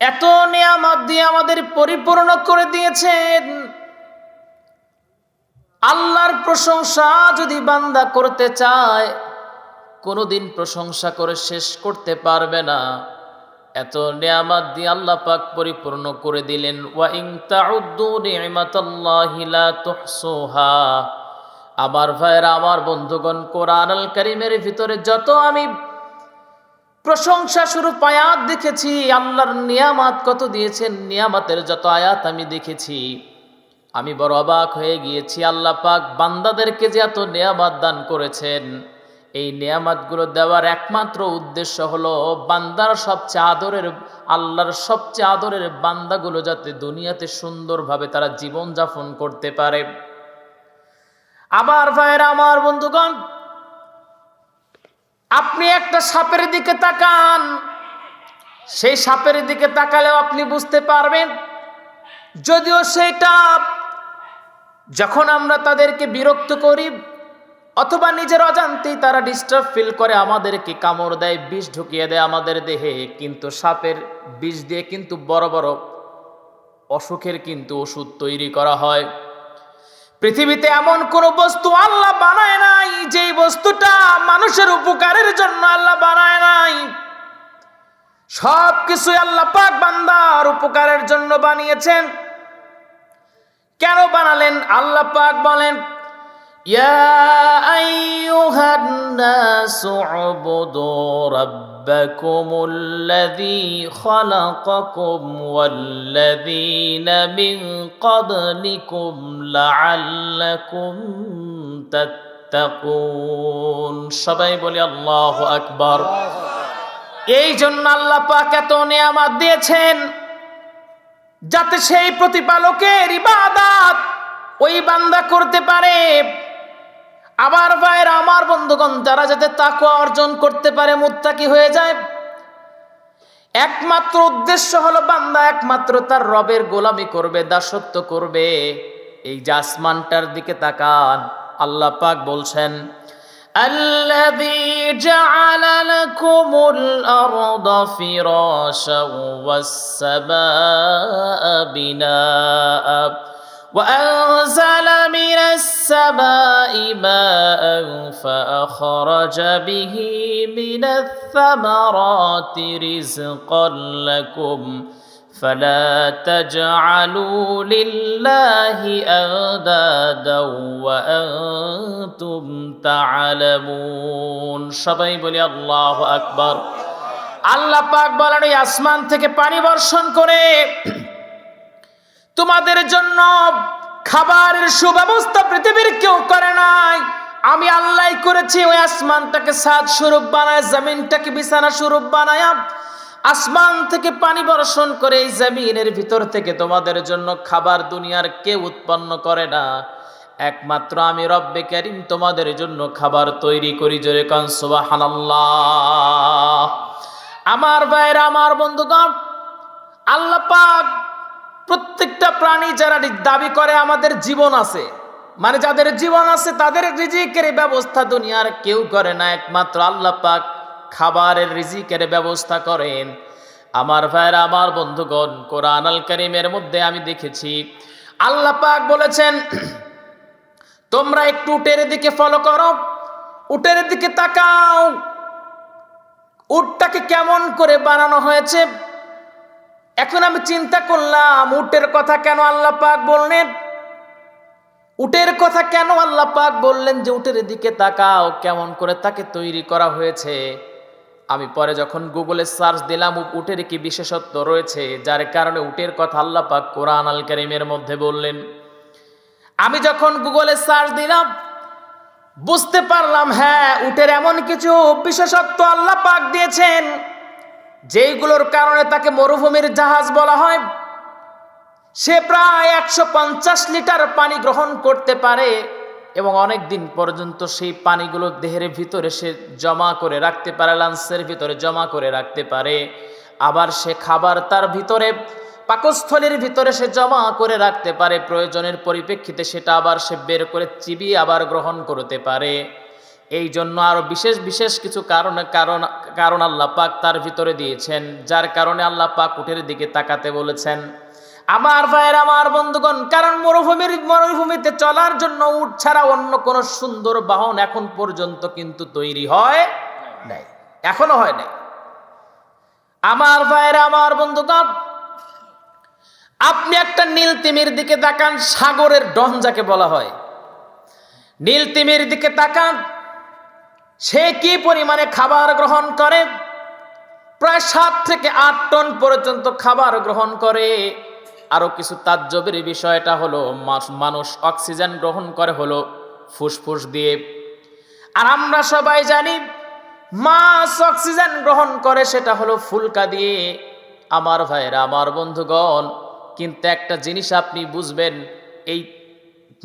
এত নিয়ামত দিয়ে আমাদের পরিপূর্ণ করে দিয়েছেন। আল্লাহর প্রশংসা যদি বান্দা করতে চায়, কোনোদিন প্রশংসা করে শেষ করতে পারবে না। এত নিয়ামত দিয়ে আল্লাহ পাক পরিপূর্ণ করে দিলেন আমার ভাইরা, আমার বন্ধুগণ কোরআন আল কারীমের ভিতরে যত আমি প্রশংসা শুরু আয়াত দেখেছি, আল্লাহর নিয়ামত কত দিয়েছেন, নিয়ামতের যত আয়াত আমি দেখেছি। আমি বড় অবাক হয়ে গিয়েছি, আল্লাহ পাক বান্দাদেরকে যে এত নিয়ামত দান করেছেন। এই নিয়ামতগুলো দেওয়ার একমাত্র উদ্দেশ্য হলো, বান্দার সবচেয়ে আদরের, আল্লাহর সবচেয়ে আদরের বান্দাগুলো যাতে দুনিয়াতে সুন্দরভাবে তারা জীবন যাপন করতে পারে। আবার ভাইয়েরা, আমার বন্ধুগণ আপনি একটা সাপের দিকে তাকান। সেই সাপের দিকে তাকালেও আপনি বুঝতে পারবেন, যদিও সেটা যখন আমরা তাদেরকে বিরক্ত করি অথবা নিজের অজান্তেই তারা ডিস্টার্ব ফিল করে, আমাদেরকে কামড় দেয়, বিষ ঢুকিয়ে দেয় আমাদের দেহে, কিন্তু সাপের বিষ দিয়ে কিন্তু বড় বড় অসুখের কিন্তু ওষুধ তৈরি করা হয়। পৃথিবীতে এমন কোন বস্তু আল্লাহ বানায় নাই যে বস্তুটা মানুষের উপকারের জন্য আল্লাহ বানায় নাই। সব কিছু আল্লাহ পাক বান্দার উপকারের জন্য বানিয়েছেন। কেন বানালেন? আল্লাহ পাক বলেন يا أيها الناس اعبدوا ربكم الذي خلقكم والذين من قبلكم لعلكم تتقون সবাই বলি আল্লাহ আকবার এই জন্য আল্লাহ পাক এত নিয়ামত দিয়েছেন যাতে সেই প্রতিপালকের ইবাদত ওই বান্দা করতে পারে আবার ভাইয়ের আমার বন্ধুগণ যারা যাতে তাকুয়া অর্জন করতে পারে মুত্তাকি হয়ে যায় একমাত্র উদ্দেশ্য হলো বান্দা একমাত্র তার রবের গোলামি করবে দাসত্ব করবে এই যে আসমানটার দিকে তাকান আল্লাহ পাক বলছেন الذي جعل لكم الأرض فراشا والسماء بناءً وأنزل من السماء ماء فأخرج به من الثمرات رزقا لكم فلا تجعلوا لله أندادا وأنتم تعلمون সবাই বলি আল্লাহ আকবার আল্লাহ পাক বলেন ওই আসমান থেকে পানি বর্ষণ করে তোমাদের জন্য খাবারের সুব্যবস্থা পৃথিবীর কেউ করে নাই। আমি আল্লাহ করেছি, ওই আসমানটাকে সাদ স্বরূপ বানায়, জমিনটাকে বিছানা স্বরূপ বানায়। আসমান থেকে পানি বর্ষণ করে এই জমিনের ভিতর থেকে তোমাদের জন্য খাবার দুনিয়ার কেউ উৎপন্ন করে না। একমাত্র আমি রব্বে করিম, তোমাদের জন্য খাবার তৈরি করি জোরে কান, সুবহানাল্লাহ। আমার ভাইরা, আমার বন্ধুগণ, আল্লাহ পাক প্রত্যেকটা প্রাণী যারা দাবি করে আমাদের জীবন আছে মানে যাদের জীবন আছে তাদের রিজিকের ব্যবস্থা দুনিয়ার কেউ করে না, একমাত্র আল্লাহ পাক খাবারের রিজিকের ব্যবস্থা করেন। আমার ভাইরা, আমার বন্ধুগণ, কোরআন আল করিমের মধ্যে আমি দেখেছি, আল্লাহ পাক বলেছেন, তোমরা একটু উটের দিকে ফলো করো, উটের দিকে তাকাও। উটটাকে কেমন করে বানানো হয়েছে? এখন আমি চিন্তা করলাম, উটের কথা কেন আল্লাহ পাক বললেন? উটের কথা কেন আল্লাহ পাক বললেন যে, উটের দিকে তাকাও, কেমন করে তাকে তৈরি করা হয়েছে। আমি পরে যখন গুগলে সার্চ দিলাম উটের কি বিশেষত্ব রয়েছে, যার কারণে উটের কথা আল্লাহ পাক কোরআন আল করিমের মধ্যে বললেন। আমি যখন গুগলে সার্চ দিলাম, বুঝতে পারলাম হ্যাঁ উটের এমন কিছু বিশেষত্ব আল্লাহ পাক দিয়েছেন। যেইগুলোর কারণে তাকে মরুভূমির জাহাজ বলা হয়, সে প্রায় একশো পঞ্চাশ লিটার পানি গ্রহণ করতে পারে এবং অনেক দিন পর্যন্ত সেই পানিগুলো দেহের ভিতরে সে জমা করে রাখতে পারে, লাঞ্চের ভিতরে জমা করে রাখতে পারে। আবার সে খাবার তার ভিতরে, পাকস্থলীর ভিতরে সে জমা করে রাখতে পারে। প্রয়োজনের পরিপ্রেক্ষিতে সেটা আবার সে বের করে চিবিয়ে আবার গ্রহণ করতে পারে। এই জন্য আরও বিশেষ বিশেষ কিছু কারণে, কারণ কারণ আল্লাহ পাক তার ভিতরে দিয়েছেন, যার কারণে আল্লাহ পাক উটের দিকে তাকাতে বলেছেন, আমার ভাইয়ের, আমার বন্ধুগণ, কারণ মরুভূমির, মরুভূমিতে চলার জন্য উট ছাড়া অন্য কোনো সুন্দর বাহন এখন পর্যন্ত কিন্তু তৈরি হয় নাই, এখনও হয় নাই। আমার ভাইয়ের, আমার বন্ধুগণ, আপনি একটা নীল তিমির দিকে তাকান, সাগরের ডন যাকে বলা হয়, নীল তিমির দিকে তাকান সে কি পরিমাণে খাবার গ্রহণ করে? প্রায় সাত থেকে আট টন পর্যন্ত খাবার গ্রহণ করে। আরও কিছু তাজ্জবের বিষয়টা হলো, মানুষ অক্সিজেন গ্রহণ করে হলো ফুসফুস দিয়ে। আর আমরা সবাই জানি, মাছ অক্সিজেন গ্রহণ করে সেটা হলো ফুলকা দিয়ে। আমার ভাইয়েরা, আমার বন্ধুগণ, কিন্তু একটা জিনিস আপনি বুঝবেন, এই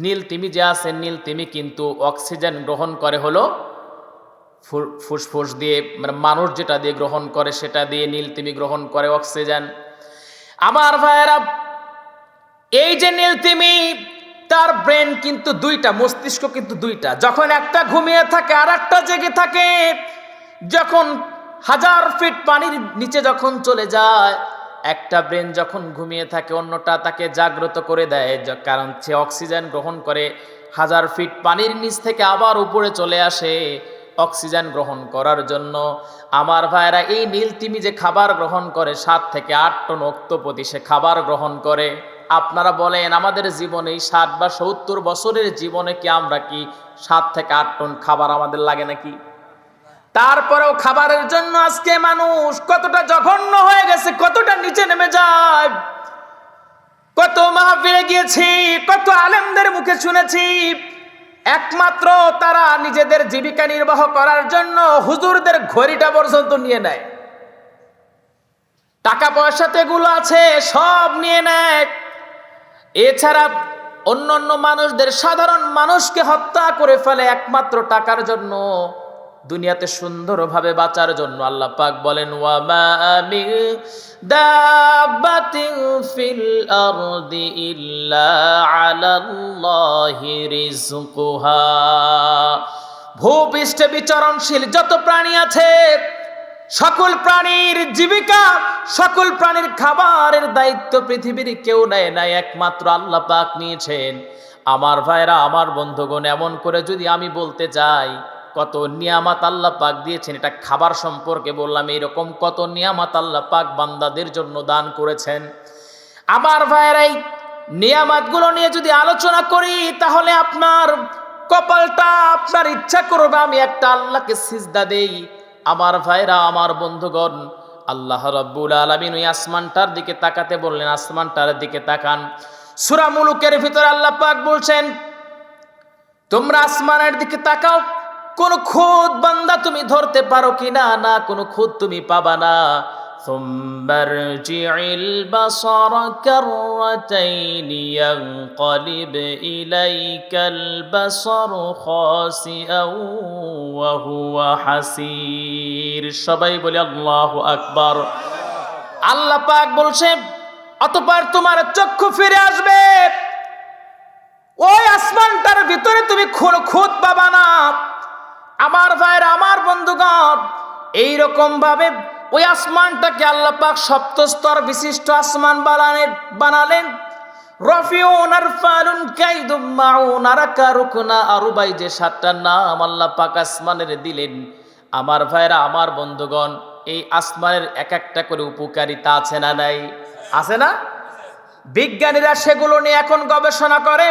নীল তিমি যে আছে, নীল তিমি কিন্তু অক্সিজেন গ্রহণ করে হলো ফুসফুস দিয়ে মানে মানুষ যেটা দিয়ে গ্রহণ করে সেটা দিয়ে নীল তিমি গ্রহণ করে অক্সিজেন। আমার ভাইয়েরা, এই যে নীল তিমি, তার ব্রেন কিন্তু দুইটা, মস্তিষ্ক কিন্তু দুইটা। যখন একটা ঘুমিয়ে থাকে আর একটা জেগে থাকে, যখন হাজার ফিট পানির নিচে যখন চলে যায়, একটা ব্রেন যখন ঘুমিয়ে থাকে, অন্যটা তাকে জাগ্রত করে দেয় কারণ সে অক্সিজেন গ্রহণ করে হাজার ফিট পানির নিচ থেকে আবার উপরে চলে আসে। অক্সিজেন গ্রহণ করার জন্য। আমার ভাইয়েরা, এই নীল তিমি যে খাবার গ্রহণ করে, সাত থেকে আট টন অক্তপতি সে খাবার গ্রহণ করে। আপনারা বলেন, আমাদের জীবনে এই ষাট বা সত্তর বছরের জীবনে কি আমরা কি সাত থেকে আট টন খাবার আমাদের লাগে নাকি? তারপরেও খাবারের জন্য আজকে মানুষ কতটা জঘন্য হয়ে গেছে, কতটা নিচে নেমে যায়। কত মাহফিলে গিয়েছি, কত আলেমদের মুখে শুনেছি। একমাত্র তারা নিজেদের জীবিকা নির্বাহ করার জন্য হুজুরদের ঘড়িটা পর্যন্ত নিয়ে নেয়। টাকা পয়সাতে এগুলো আছে, সব নিয়ে নেয়। এছাড়া অন্য অন্য মানুষদের, সাধারণ মানুষকে হত্যা করে ফেলে একমাত্র টাকার জন্য। দুনিয়াতে সুন্দরভাবে বাঁচার জন্য আল্লাহ পাক বলেন, ওয়ামা আরদি ইল্লা ভূপৃষ্ঠে বিচরণশীল যত প্রাণী আছে, সকল প্রাণীর জীবিকা, সকল প্রাণীর খাবারের দায়িত্ব পৃথিবীর কেউ নেয় নাই, একমাত্র আল্লাহ পাক নিয়েছেন। আমার ভাইরা, আমার বন্ধুগণ, এমন করে যদি আমি বলতে চাই কত নিয়ামাত আল্লাহ পাক দিয়েছেন, এটা খাবার সম্পর্কে বললাম এরকম কত নিয়ামাত আল্লাহ পাক বান্দাদের জন্য দান করেছেন। আমার ভাইয়েরাই নিয়ামাতগুলো নিয়ে যদি আলোচনা করি, তাহলে আপনার কপালটা, আপনার ইচ্ছা করবে আমি একটা আল্লাহকে সিজদা দেই। আমার ভাইরা আমার বন্ধুগণ, আল্লাহ রব্বুল আলমিন ওই আসমানটার দিকে তাকাতে বললেন, আসমানটার দিকে তাকান। সুরা মুলুকের ভিতরে আল্লাহ পাক বলছেন, তোমরা আসমানের দিকে তাকাও কোন খুদ বান্দা তুমি ধরতে পারো কিনা না কোনো খুদ তুমি পাবা না ثم ارجع البصر كرتين ينقلب إليك البصر خاسئا وهو حسير সবাই বলে আল্লাহু আকবার আল্লাহ পাক বলছে অতঃপর তোমার চক্ষু ফিরে আসবে ওই আসমানটার ভিতরে তুমি খুন খুদ পাবা না আমার ভাইয়ের, আমার বন্ধুগণ, এইরকম ভাবে ওই আসমানটাকে আল্লাহ পাক সপ্তস্তর বিশিষ্ট আসমান বানালেন বানালেন। যে দিলেন। আমার আমার বন্ধুগণ, এই আসমানের এক একটা করে উপকারিতা আছে না নাই? আছে না? বিজ্ঞানীরা সেগুলো নিয়ে এখন গবেষণা করে।